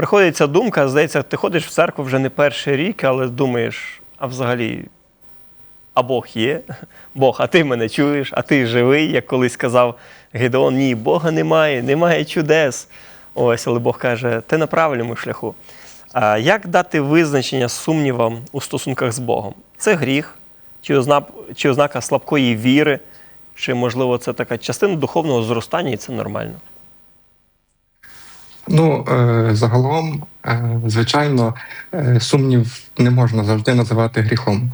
приходить ця думка, здається, ти ходиш в церкву вже не перший рік, але думаєш, а взагалі, а Бог є? Бог, а ти мене чуєш, а ти живий, як колись казав Гедеон, ні, Бога немає, немає чудес. Ось, але Бог каже, ти на правильному шляху. А як дати визначення сумнівам у стосунках з Богом? Це гріх, чи, озна... чи ознака слабкої віри, чи, можливо, це така частина духовного зростання, і це нормально? Ну, е, загалом, е, звичайно, е, сумнів не можна завжди називати гріхом.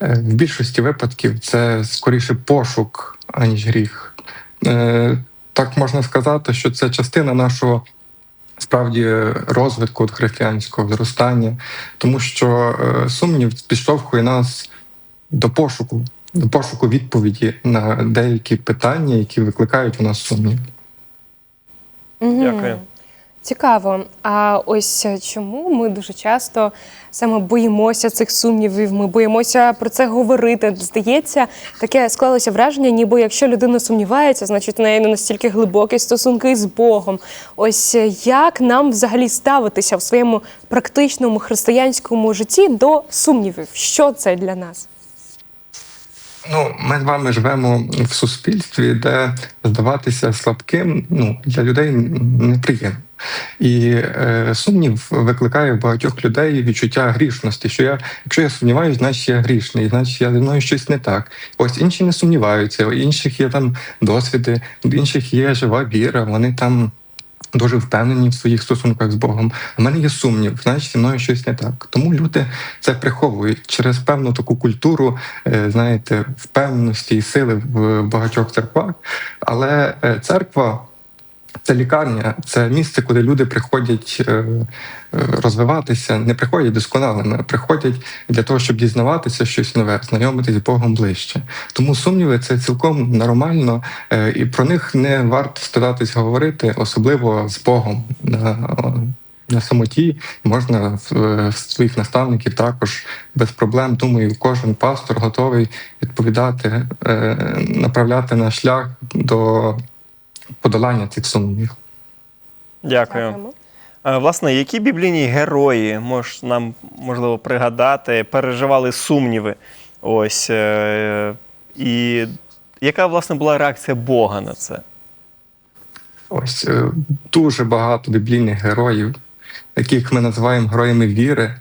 В більшості випадків це скоріше пошук, аніж гріх. Так можна сказати, що це частина нашого справді розвитку от християнського зростання, тому що сумнів підштовхує нас до пошуку, до пошуку відповіді на деякі питання, які викликають у нас сумнів. Дякую. Цікаво. А ось чому ми дуже часто саме боїмося цих сумнівів, ми боїмося про це говорити. Здається, таке склалося враження, ніби якщо людина сумнівається, значить у неї не настільки глибокі стосунки з Богом. Ось як нам взагалі ставитися в своєму практичному християнському житті до сумнівів? Що це для нас? Ну, ми з вами живемо в суспільстві, де здаватися слабким ну, для людей неприємно. І е, сумнів викликає в багатьох людей відчуття грішності. Що я, якщо я сумніваюся, значить я грішний, значить я зі мною щось не так. Ось інші не сумніваються, у інших є там досвіди, у інших є жива віра, вони там. Дуже впевнені в своїх стосунках з Богом. У мене є сумнів, значить зі мною щось не так. Тому люди це приховують через певну таку культуру, е, знаєте, впевненості і сили в багатьох церквах. Але е, церква це лікарня, це місце, куди люди приходять е, е, розвиватися, не приходять досконалими, а приходять для того, щоб дізнаватися щось нове, знайомитись з Богом ближче. Тому сумніви це цілком нормально, е, і про них не варто стидатись говорити, особливо з Богом. на- самоті можна своїх наставників також без проблем. Думаю, кожен пастор готовий відповідати, направляти на шлях до подолання цих сумнівів. Дякую. Е, Власне, які біблійні герої мож нам можливо пригадати, переживали сумніви? Ось е, і яка власне була реакція Бога на це? Ось е, дуже багато біблійних героїв, яких ми називаємо героями віри,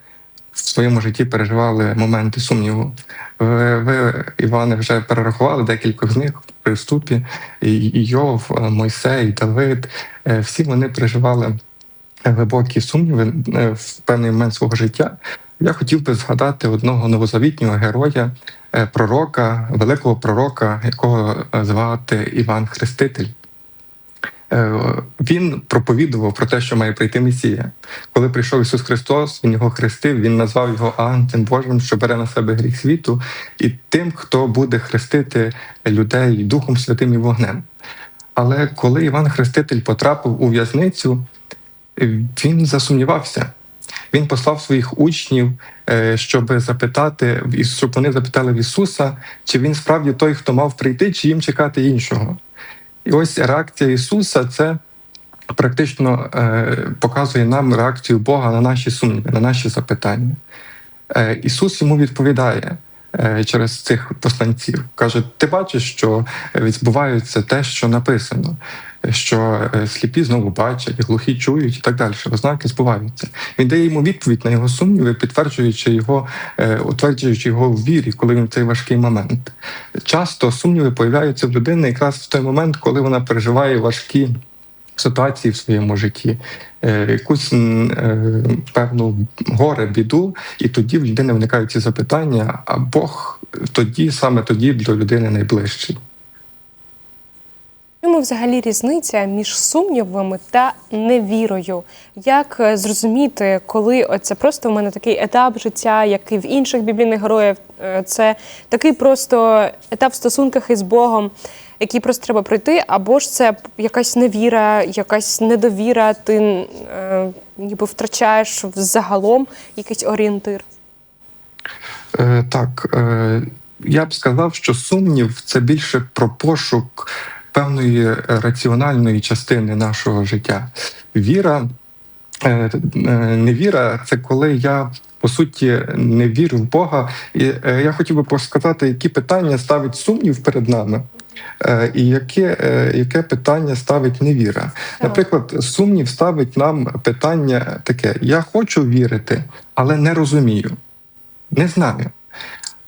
в своєму житті переживали моменти сумніву. Ви, ви Іване, вже перерахували декілька з них в приступі. Йов, е, Мойсей, Давид. Е, Всі вони переживали глибокі сумніви е, в певний момент свого життя. Я хотів би згадати одного новозавітнього героя, пророка, великого пророка, якого звати Іван Хреститель. Е, Він проповідував про те, що має прийти Месія. Коли прийшов Ісус Христос, Він його хрестив, Він назвав його Агнцем Божим, що бере на себе гріх світу, і тим, хто буде хрестити людей Духом Святим і вогнем. Але коли Іван Хреститель потрапив у в'язницю, він засумнівався. Він послав своїх учнів, е, щоб запитати, щоб вони запитали в Ісуса, чи він справді той, хто мав прийти, чи їм чекати іншого. І ось реакція Ісуса це практично е, показує нам реакцію Бога на наші сумніви, на наші запитання. Е, Ісус йому відповідає через цих посланців. Каже: Ти бачиш, що відбувається те, що написано, що е, сліпі знову бачать, глухі чують і так далі. Ознаки збуваються. Він дає йому відповідь на його сумніви, підтверджуючи його, е, утверджуючи його в вірі, коли він в цей важкий момент. Часто сумніви появляються в людини якраз в той момент, коли вона переживає важкі ситуації в своєму житті, е, якусь е, певну горе, біду, і тоді в людини виникають ці запитання, а Бог тоді, саме тоді до людини найближчий. Чому взагалі різниця між сумнівами та невірою? Як е, зрозуміти, коли це просто в мене такий етап життя, як і в інших біблійних героїв, е, це такий просто етап в стосунках із Богом, який просто треба пройти, або ж це якась невіра, якась недовіра, ти е, ніби втрачаєш загалом якийсь орієнтир. Е, Так, е, я б сказав, що сумнів це більше про пошук певної раціональної частини нашого життя. Віра е, е, невіра це коли я по суті не вірю в Бога. І е, я хотів би посказати, які питання ставить сумнів перед нами. е, І яке, е, яке питання ставить невіра? Наприклад, сумнів ставить нам питання таке: я хочу вірити, але не розумію, не знаю.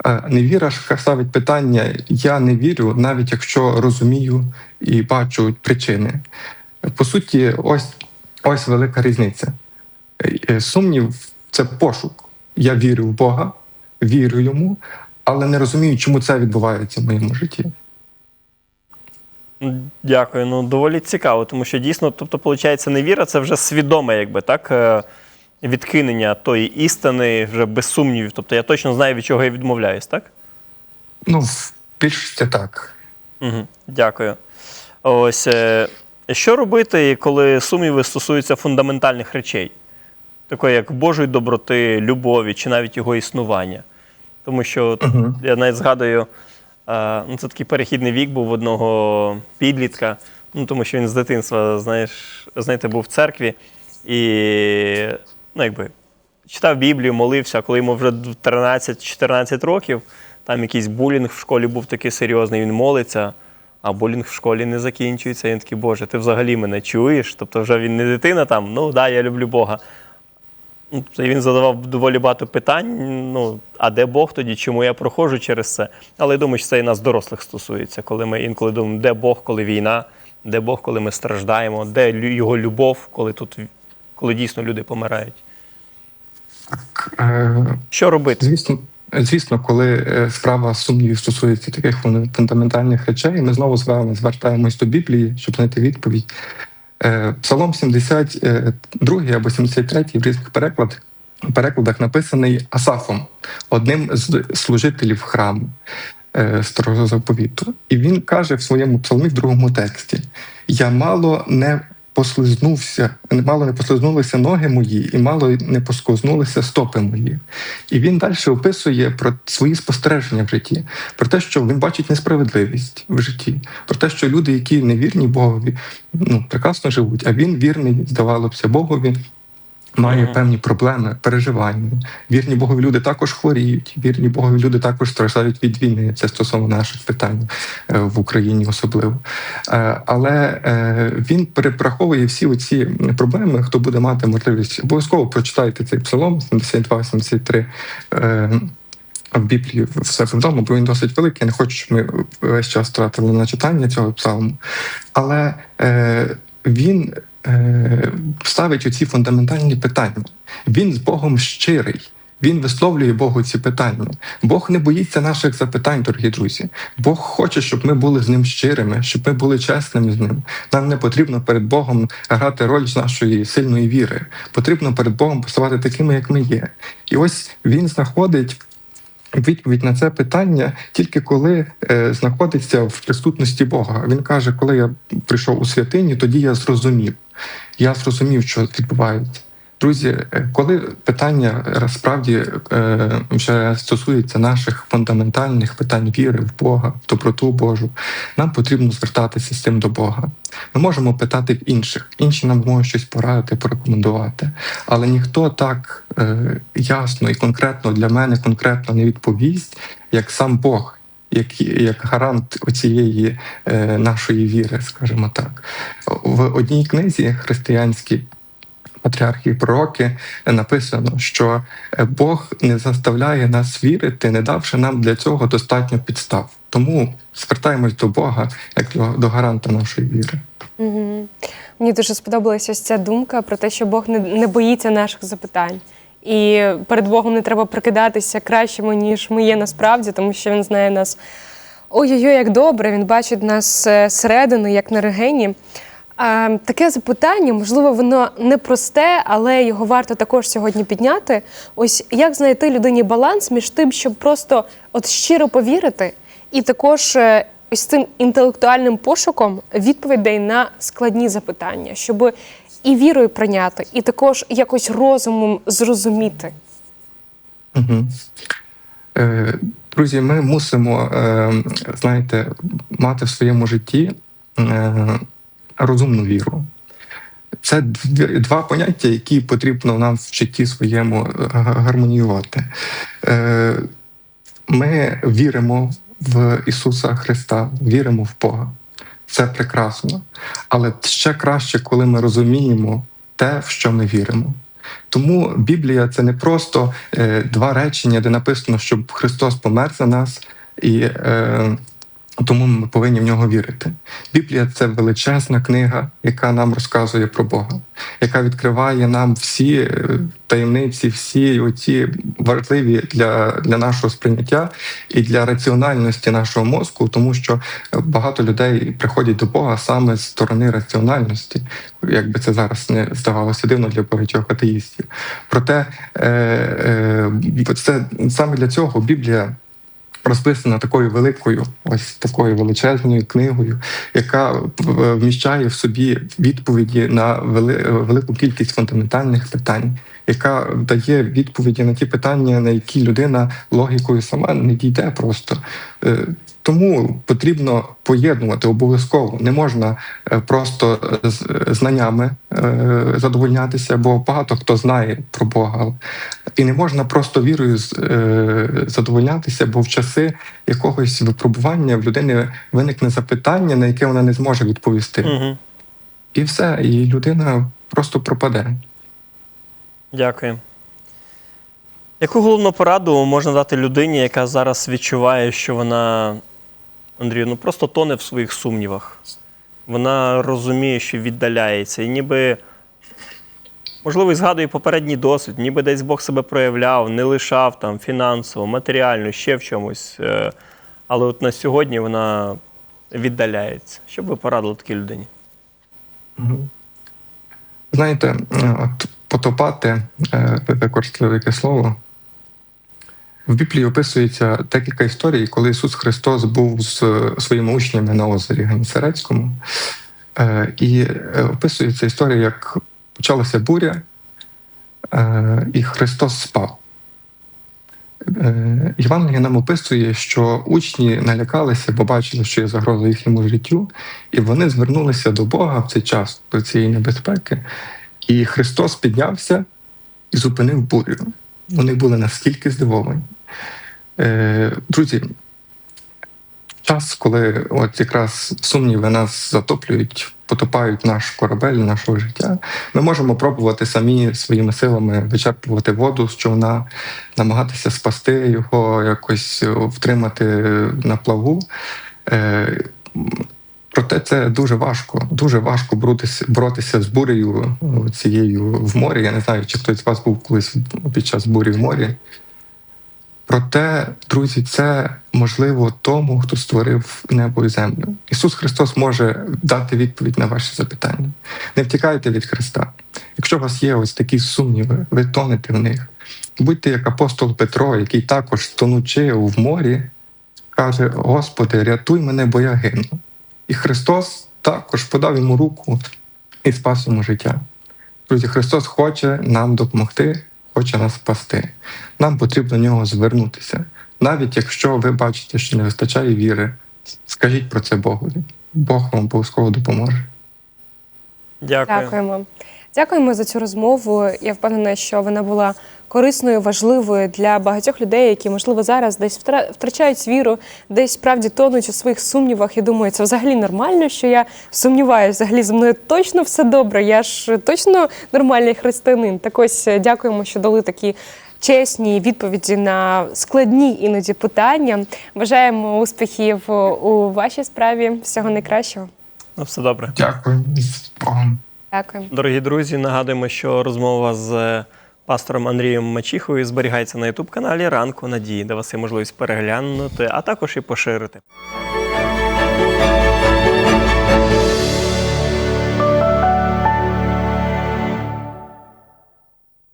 Е, Невіра ставить питання: я не вірю, навіть якщо розумію і бачу причини. По суті, ось, ось велика різниця. Е, е, Сумнів це пошук. Я вірю в Бога, вірю йому, але не розумію, чому це відбувається в моєму житті. Дякую. Ну доволі цікаво, тому що дійсно, тобто, виходить, невіра це вже свідоме, якби так. Відкинення тої істини вже без сумнівів. Тобто я точно знаю, від чого я відмовляюсь, так? Ну, в більшості так. Угу. Дякую. Ось е, що робити, коли сумніви стосуються фундаментальних речей, такої як Божої доброти, любові чи навіть його існування? Тому що Угу. я навіть згадую, е, ну, це такий перехідний вік був одного підлітка, ну, тому що він з дитинства, знаєш, знаєте, був в церкві і ну, якби, читав Біблію, молився, коли йому вже 13-14 років, там якийсь булінг в школі був такий серйозний, він молиться, а булінг в школі не закінчується. Він такий, Боже, ти взагалі мене чуєш? Тобто вже він не дитина там, ну да, я люблю Бога. Ну, тобто Він задавав доволі багато питань. Ну, а де Бог тоді, чому я проходжу через це? Але я думаю, що це і нас дорослих стосується, коли ми інколи думаємо, де Бог, коли війна, де Бог, коли ми страждаємо, де його любов, коли тут коли дійсно люди помирають. Е, Що робити? Звісно, звісно, коли е, справа сумнівів стосується таких фундаментальних речей, ми знову з вами звертаємось до Біблії, щоб знайти відповідь. Е, Псалом 72 або 73 в різних перекладах, перекладах написаний Асафом, одним з служителів храму старого заповіту. І він каже в своєму псалмі в другому тексті: Я мало не послизнувся, мало не послизнулися ноги мої, і мало не поскознулися стопи мої. І він далі описує про свої спостереження в житті, про те, що він бачить несправедливість в житті, про те, що люди, які не вірні Богові, ну прекрасно живуть, а він вірний, здавалося, Богові. Має Мгм. певні проблеми, переживання. Вірні Богові люди також хворіють. Вірні Богові люди також страждають від війни. Це стосовно наших питань е, в Україні, особливо. Е, Але е, він перепраховує всі оці проблеми. Хто буде мати можливість, обов'язково прочитайте цей псалом 72-73 е, в Біблії в себе вдома, бо він досить великий. Я не хочу, щоб ми весь час тратили на читання цього псалму. Але е, він ставить оці фундаментальні питання. Він з Богом щирий. Він висловлює Богу ці питання. Бог не боїться наших запитань, дорогі друзі. Бог хоче, щоб ми були з ним щирими, щоб ми були чесними з ним. Нам не потрібно перед Богом грати роль з нашої сильної віри. Потрібно перед Богом поставати такими, як ми є. І ось він знаходить відповідь на це питання тільки коли е, знаходиться в присутності Бога. Він каже, коли я прийшов у святині, тоді я зрозумів. Я зрозумів, що відбувається. Друзі, е, коли питання е, справді е, вже стосується наших фундаментальних питань віри в Бога, в доброту Божу, нам потрібно звертатися з цим до Бога. Ми можемо питати в інших, інші нам можуть щось порадити, порекомендувати, але ніхто так ясно і конкретно для мене конкретно не відповість, як сам Бог. Як, як гарант оцієї е, нашої віри, скажімо так, в одній книзі християнській патріархи і пророки написано, що е, Бог не заставляє нас вірити, не давши нам для цього достатньо підстав. Тому звертаємось до Бога як до, гаранта нашої віри. Угу. Мені дуже сподобалася ось ця думка про те, що Бог не, не боїться наших запитань. І перед Богом не треба прикидатися кращими, ніж ми є насправді, тому що він знає нас ой-ой-ой, як добре, він бачить нас е, зсередини, як на регені. Таке запитання, можливо, воно непросте, але його варто також сьогодні підняти. Ось як знайти людині баланс між тим, щоб просто от щиро повірити, і також е, ось цим інтелектуальним пошуком відповідей на складні запитання, щоб і вірою прийняти, і також якось розумом зрозуміти. Угу. Е, друзі, ми мусимо, е, знаєте, мати в своєму житті е, розумну віру. Це два поняття, які потрібно нам в житті своєму е, гармоніювати. Е, Ми віримо в Ісуса Христа, віримо в Бога. Це прекрасно. Але ще краще, коли ми розуміємо те, в що ми віримо. Тому Біблія це не просто е, два речення, де написано, щоб Христос помер за нас, і тому ми повинні в нього вірити. Біблія це величезна книга, яка нам розказує про Бога, яка відкриває нам всі е, таємниці, всі оці важливі для, для нашого сприйняття і для раціональності нашого мозку, тому що багато людей приходять до Бога саме з сторони раціональності, як би це зараз не здавалося дивно для багатьох атеїстів. Проте е, е, це саме для цього Біблія розписана такою великою, ось такою величезною книгою, яка е, вміщає в собі відповіді на велику кількість фундаментальних питань, яка дає відповіді на ті питання, на які людина логікою сама не дійде просто. Тому потрібно поєднувати обов'язково. Не можна е, просто з знаннями е, задовольнятися, бо багато хто знає про Бога. І не можна просто вірою е, задовольнятися, бо в часи якогось випробування в людини виникне запитання, на яке вона не зможе відповісти. Угу. І все, і людина просто пропаде. Дякую. Яку головну пораду можна дати людині, яка зараз відчуває, що вона, Андрію, ну просто тоне в своїх сумнівах? Вона розуміє, що віддаляється, і ніби, можливо, і згадує попередній досвід, ніби десь Бог себе проявляв, не лишав там фінансово, матеріально, ще в чомусь. е, Але от на сьогодні вона віддаляється. Що б ви порадили такій людині? Знаєте, е, от потопати, е, ви використали таке слово. В Біблії описується декілька історій, коли Ісус Христос був з е, своїми учнями на озері Генісарецькому. Е, І е, описується історія, як почалася буря, і Христос спав. Євангеліє нам описує, що учні налякалися, бо бачили, що є загроза їхньому життю, і вони звернулися до Бога в цей час, до цієї небезпеки. І Христос піднявся і зупинив бурю. Вони були настільки здивовані. Е, Друзі, час, коли от якраз сумніви нас затоплюють, потопають наш корабель нашого життя, ми можемо пробувати самі своїми силами вичерпувати воду з човна, намагатися спасти його, якось втримати на плаву. Е, Проте це дуже важко, дуже важко боротися, боротися з бурею цією в морі. Я не знаю, чи хтось з вас був колись під час бурі в морі. Проте, друзі, це можливо тому, хто створив небо і землю. Ісус Христос може дати відповідь на ваші запитання. Не втікайте від Христа. Якщо у вас є ось такі сумніви, ви тонете в них. Будьте як апостол Петро, який також тонучи в морі, каже: Господи, рятуй мене, бо я гину. І Христос також подав йому руку і спас йому життя. Друзі, Христос хоче нам допомогти, хоче нас спасти. Нам потрібно до нього звернутися. Навіть якщо ви бачите, що не вистачає віри, скажіть про це Богу. Бог вам обов'язково допоможе. Дякую. Дякуємо. Дякуємо за цю розмову. Я впевнена, що вона була корисною, важливою для багатьох людей, які, можливо, зараз десь втра- втрачають віру, десь справді тонуть у своїх сумнівах і думають, це взагалі нормально, що я сумніваюся, взагалі зі мною точно все добре. Я ж точно нормальний християнин. Так ось е, дякуємо, що дали такі. Чесні відповіді на складні іноді питання. Бажаємо успіхів у вашій справі. Всього найкращого. На все добре. Дякую. Дякую. Дорогі друзі, нагадуємо, що розмова з пастором Андрієм Мачіхою зберігається на ютуб каналі Ранку Надії, де вас є можливість переглянути, а також і поширити.